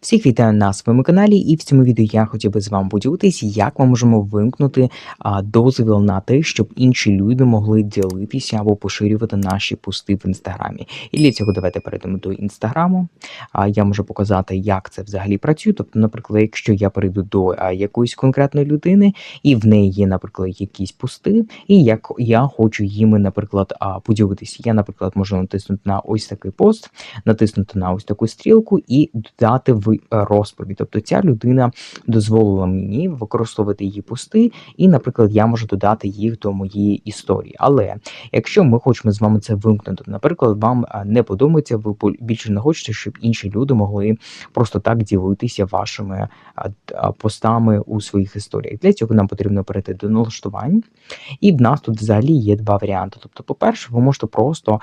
Всіх вітаю на своєму каналі, і в цьому відео я хотів би з вами поділитися, як ми можемо вимкнути дозвіл на те, щоб інші люди могли ділитися або поширювати наші пости в інстаграмі. І для цього давайте перейдемо до інстаграму. Я можу показати, як це взагалі працює. Тобто, наприклад, якщо я перейду до якоїсь конкретної людини, і в неї є, наприклад, якісь пости, і як я хочу їми, наприклад, поділитися. Я, наприклад, можу натиснути на ось такий пост, натиснути на ось таку стрілку і додати в е, розповідь. Тобто ця людина дозволила мені використовувати її пости, і, наприклад, я можу додати їх до моєї історії. Але якщо ми хочемо з вами це вимкнути, наприклад, вам не подобається, ви більше не хочете, щоб інші люди могли просто так ділитися вашими а, постами у своїх історіях. Для цього нам потрібно перейти до налаштувань. І в нас тут взагалі є два варіанти. Тобто, по-перше, ви можете просто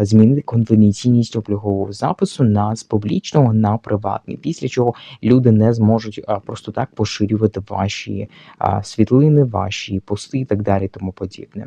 змінити конфіденційність облікового запису на з публічного на приватний, після чого люди не зможуть просто так поширювати ваші світлини, ваші пости і так далі, тому подібне.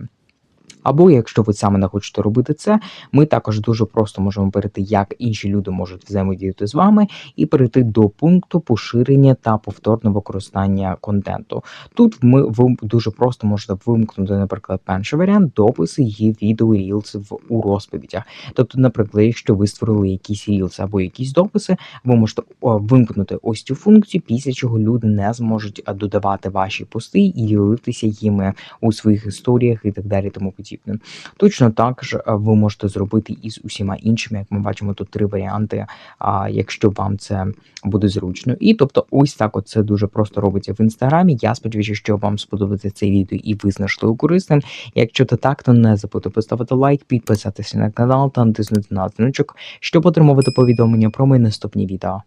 Або якщо ви саме не хочете робити це, ми також дуже просто можемо перейти, як інші люди можуть взаємодіяти з вами, і перейти до пункту поширення та повторного використання контенту. Тут ми ви дуже просто можете вимкнути, наприклад, перший варіант дописи є відео і рілси в у розповідях. Тобто, наприклад, якщо ви створили якісь рілси або якісь дописи, ви можете вимкнути ось цю функцію, після чого люди не зможуть додавати ваші пости і ділитися їми у своїх історіях і так далі, тому подібне. Точно так ж а, ви можете зробити і з усіма іншими, як ми бачимо, тут три варіанти, а, якщо вам це буде зручно. І тобто, ось так от це дуже просто робиться в інстаграмі. Я сподіваюся, що вам сподобається це відео і ви знайшли його корисним. Якщо це так, то не забудьте поставити лайк, підписатися на канал та натиснути на дзвіночок, щоб отримувати повідомлення про мої наступні відео.